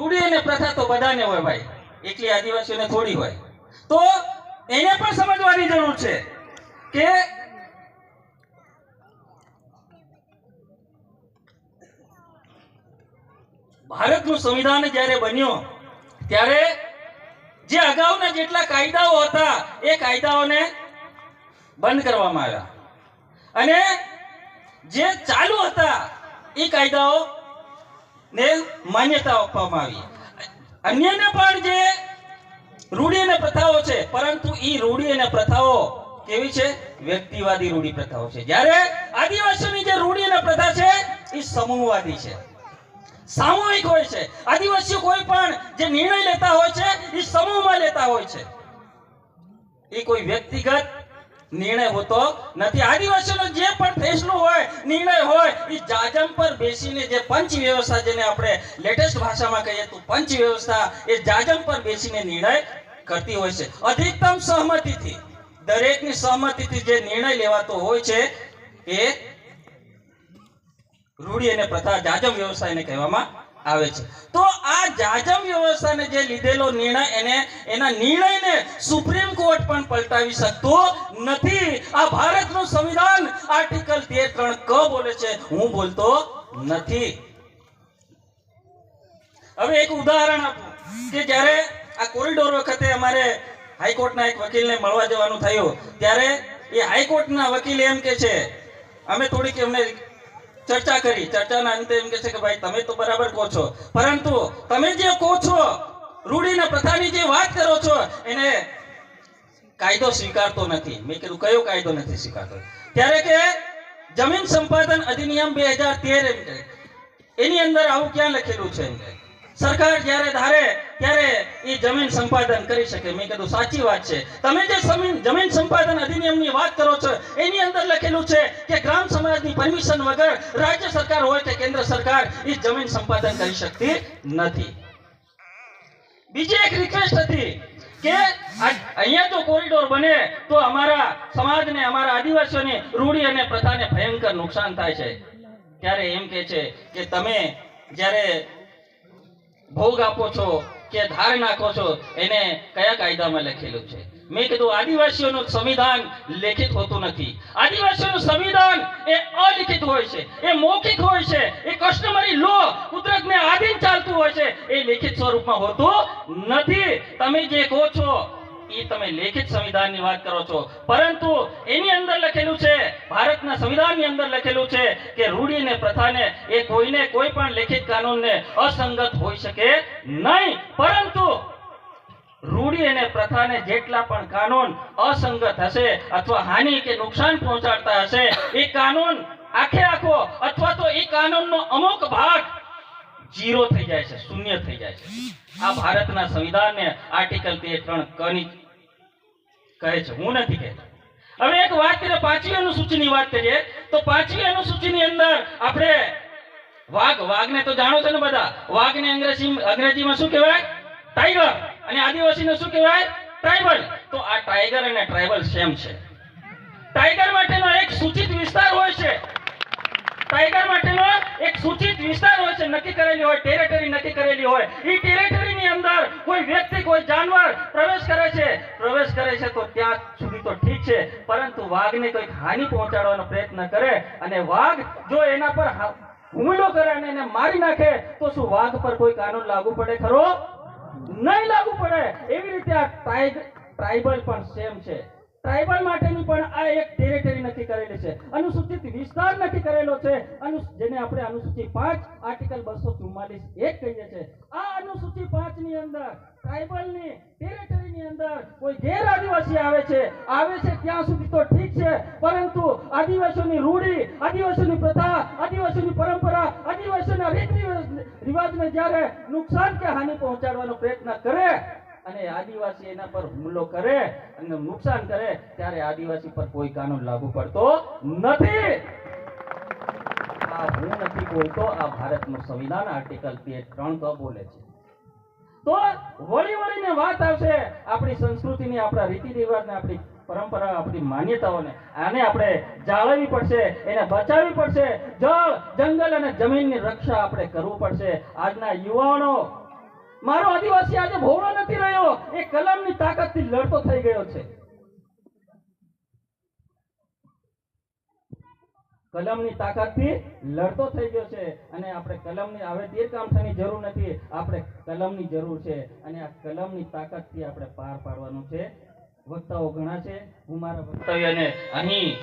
રૂઢી અને પ્રથા તો બધાને હોય ભાઈ. એટલી આદિવાસીઓને થોડી હોય. તો એને પણ સમજવાની જરૂર છે કે ભારતનું સંવિધાન જ્યારે બન્યું, ત્યારે જે અગાઉના જેટલા કાયદાઓ હતા, એ કાયદાઓને બંધ કરવામાં આવ્યા. અને જે ચાલુ હતા, એ કાયદાઓ ને માન્યતા આપવામાં આવી. અન્યને પણ જે રૂઢિ અને પ્રથાઓ છે, પરંતુ એ રૂઢિ અને પ્રથાઓ કેવી છે? વ્યક્તિવાદી રૂઢિ પ્રથાઓ છે. જ્યારે આદિવાસીઓની જે રૂઢિ અને પ્રથા છે એ સમૂહવાદી છે. સામૂહિક હોય છે. આદિવાસીઓ કોઈ પણ જે નિર્ણય લેતા હોય છે એ સમૂહમાં લેતા હોય છે. એ કોઈ વ્યક્તિગત નિર્ણય હોતો નથી. આદિવાસીનો જે પણ ફેસલો હોય, નિર્ણય હોય એ જાજમ પર બેસીને જે પંચ વ્યવસ્થા જેને આપણે લેટેસ્ટ ભાષામાં કહીએ તો પંચ વ્યવસ્થા એ જાજમ પર બેસીને નિર્ણય કરતી હોય છે. અધિકતમ સહમતિથી, દરેકની સહમતિથી જે નિર્ણય લેવાતો હોય છે એ રૂઢી અને પ્રથા જાજમ વ્યવસ્થા એને કહેવામાં આવે છે. તો જાજમ વ્યવસ્થાને જે લીધેલો નિર્ણય, એને, એના નિર્ણયને સુપ્રીમ કોર્ટ પણ પલટાવી શકતો નથી. આ ભારતનું સંવિધાન આર્ટિકલ તેર ત્રણ ક બોલે છે. હું બોલતો નથી. હવે એક ઉદાહરણ આપું, કે જ્યારે આ કોરિડોર વખતે અમારે હાઈકોર્ટના એક વકીલને મળવા જવાનું થયું, ત્યારે એ હાઈકોર્ટના વકીલ એમ કે છે, અમે થોડીક એમને ચર્ચા કરી. ચર્ચાના અંતે એમ કે છે કે ભાઈ, તમે તો બરાબર કહો છો. પરંતુ તમે જે કહો છો રૂઢીના પ્રથાની જે વાત કરો છો, એને કાયદો સ્વીકારતો નથી. મેં કીધું, કયો કાયદો નથી સ્વીકારતો? ત્યારે કે જમીન સંપાદન અધિનિયમ બે હજાર તેર એમ એની અંદર આવું ક્યાં લખેલું છે સરકાર જ્યારે ધારે જમીન સંપાદન કરી શકે. મેં કીધું, સાચી વાત છે. તમે જે જમીન સંપાદન અધિનિયમની વાત કરો છો, એની અંદર લખેલું છે કે ગ્રામ સમાજની પરમિશન વગર રાજ્ય સરકાર હોય કે કેન્દ્ર સરકાર એ જમીન સંપાદન કરી શકતી નથી. બીજી એક રિક્વેસ્ટ હતી કે અહીંયા જો કોરિડોર બને, તો અમારા સમાજને, અમારા આદિવાસીઓની, રૂઢી અને પ્રથાને ભયંકર નુકસાન થાય છે. ત્યારે એમ કે છે કે તમે જ્યારે ભોગ આપો છો કે ધાર નાખો છો, એને કયા કાયદામાં લખેલું છે? મેં કીધું, આદિવાસીઓનું સંવિધાન લેખિત હોતું નથી. આદિવાસીઓનું સંવિધાન એ અલિખિત હોય છે, એ મૌખિક હોય છે, એ કસ્ટમરી લો કુદરતને આધીન ચાલતું હોય છે, એ લેખિત સ્વરૂપમાં હોતું નથી. તમે જે કહો છો એ તમે લેખિત સંવિધાનની વાત કરો છો. પરંતુ એની અંદર લખેલું છે, ભારતના સંવિધાનની અંદર લખેલું છે કે રૂઢી અને પ્રથાને એ કોઈને કોઈ પણ લેખિત કાનૂનને અસંગત હોઈ શકે નહીં. પરંતુ રૂઢી અને પ્રથાને જેટલા પણ કાનૂન અસંગત હશે અથવા હાનિ કે નુકસાન પહોંચાડતા હશે, એ કાનૂન આખે આખો અથવા તો એ કાનૂનનો અમુક ભાગ જીરો થઈ જાય છે, શૂન્ય થઈ જાય છે. આ ભારતના સંવિધાનને આર્ટિકલ તે ત્રણ કની કહે છે. હું નથી કહેતો. હવે એક વાત કરીએ પાંચમી અનુસૂચિની વાત કરીએ, તો પાંચમી અનુસૂચિની અંદર આપણે વાઘ, વાઘને તો જાણો છો ને બધા, વાઘને અંગ્રેજી, અંગ્રેજીમાં શું કહેવાય? ટાઈગર અને આદિવાસીને શું કહેવાય? ટ્રાઇબલ તો આ ટાઈગર અને ટ્રાઇબલ સેમ છે. ટાઈગર માટેનો એક સૂચિત વિસ્તાર હોય છે. ટાઈગર માટેનો એક સૂચિત વિસ્તાર હોય છે. નક્કી કરેલી હોય ટેરેટરી નક્કી કરેલી હોય. એ ટેરેટરીની અંદર કોઈ વ્યક્તિ, કોઈ જાનવર પ્રવેશ કરે છે. પ્રવેશ કરે છે તો ત્યાં તો ઠીક છે, પરંતુ વાઘને કોઈક હાનિ પહોંચાડવાનો પ્રયત્ન કરે અને વાઘ જો એના પર હુમલો કરે અને એને મારી નાખે, તો શું વાઘ પર કોઈ કાનૂન લાગુ પડે ખરો? નહીં લાગુ પડે. એવી રીતે આ ટ્રાઇબ ટ્રાઇબલ પણ સેમ છે. ટ્રાઇબલ માટેની પણ આ એક ટેરેટરી નક્કી કરેલી છે. અનુસૂચિત વિસ્તાર નક્કી કરેલો છે. અનુ જેને આપણે અનુસૂચિ પાંચ, આર્ટિકલ બસો ચુમ્માલીસ એક કહીએ છીએ. આ અનુસૂચિ પાંચની અંદર, ટ્રાઇબલની ટેરેટરીની અંદર કોઈ ગેર આદિવાસી આવે છે. આવે છે ત્યાં સુધી તો ઠીક છે, પરંતુ આદિવાસીઓની રૂઢી, આદિવાસીઓની પ્રથા, આદિવાસીઓની પરંપરા, આદિવાસીઓના રીત રિવાજ- રિવાજને જ્યારે નુકસાન કે હાનિ પહોંચાડવાનો પ્રયત્ન કરે અને આદિવાસી એના પર હુમલો કરે અને નુકસાન કરે, ત્યારે આદિવાસી પર કોઈ કાનૂન લાગુ પડતો નથી. આ હું નથી બોલતો, આ ભારતનું સંવિધાન આર્ટિકલ બે ત્રણ ક બોલે છે. તો વળી વળીને વાત આવશે આપણી સંસ્કૃતિની, આપણા રીતિ રિવાજને, આપણી પરંપરા, આપણી માન્યતાઓને. આને આપણે જાળવવી પડશે, એને બચાવવી પડશે. જળ, જંગલ અને જમીનની રક્ષા આપણે કરવું પડશે. આજના યુવાનો મારો આદિવાસી આજે ભોળો નથી રહ્યો. એ કલમની તાકાતથી લડતો થઈ ગયો છે. કલમની તાકાતથી લડતો થઈ ગયો છે અને આપણે કલમની, હવે તીર જરૂર નથી. આપણે કલમની જરૂર છે અને આ કલમની તાકાતથી આપણે પાર પાડવાનું છે. વક્તાઓ ઘણા છે. હું મારા વક્તવ્યને અહીં